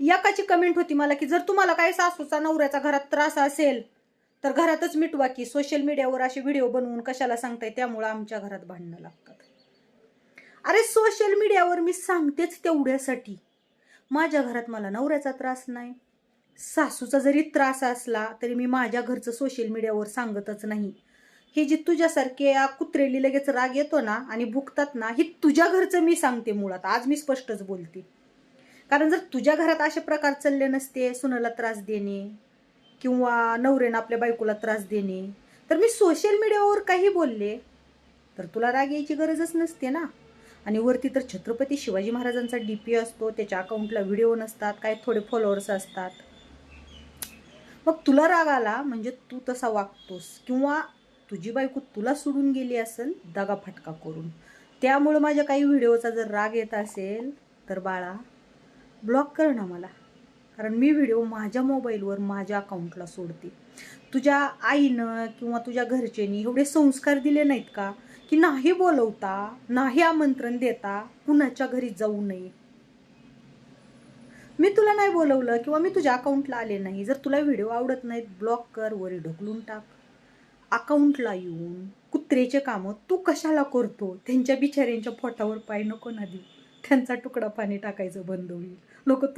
एकाची कमेंट होती मला की जर तुम्हाला काही सासूचा नवऱ्याचा घरात त्रास असेल तर घरातच मिटवा की सोशल मीडियावर असे व्हिडिओ बनवून कशाला सांगताय? त्यामुळं आमच्या घरात भांडणं लागतात. अरे सोशल मीडियावर मी सांगतेच तेवढ्यासाठी. माझ्या घरात मला नवऱ्याचा त्रास नाही. सासूचा जरी त्रास असला तरी मी माझ्या घरचं सोशल मीडियावर सांगतच नाही. हे जी तुझ्यासारखे कुत्रेली लगेच राग येतो ना आणि भुकतात ना हे तुझ्या घरचं मी सांगते मुळात. आज मी स्पष्टच बोलते. कारण जर तुझ्या घरात असे प्रकार चालले नसते सुनाला त्रास देणे किंवा नवऱ्यानं आपल्या बायकोला त्रास देणे तर मी सोशल मीडियावर काही बोलले तर तुला राग यायची गरजच नसते ना. आणि वरती तर छत्रपती शिवाजी महाराजांचा डी पी असतो त्याच्या अकाउंटला व्हिडिओ नसतात काय थोडे फॉलोअर्स असतात. मग तुला राग आला म्हणजे तू तसा वागतोस किंवा तुझी बायको तुला सोडून गेली असेल दगा फटका करून. त्यामुळं माझ्या काही व्हिडिओचा जर राग येत असेल तर बाळा ब्लॉक कर ना मला. कारण मी व्हिडिओ माझ्या मोबाईलवर माझ्या अकाउंटला सोडते. तुझ्या आईनं किंवा तुझ्या घरच्यांनी एवढे संस्कार दिले नाहीत का? की नाही बोलवता नाही आमंत्रण देता कुणाच्या घरी जाऊ नये. मी तुला नाही बोलवलं किंवा मी तुझ्या अकाउंटला आले नाही. जर तुला व्हिडिओ आवडत नाहीत ब्लॉक कर वरी ढकलून टाक. अकाउंटला येऊन कुत्रेचे कामं तू कशाला करतो? त्यांच्या बिचाऱ्यांच्या पोटावर पाय नको ना देऊ. त्यांचा तुकडा पाणी टाकायचं बंद होईल. लोक तुला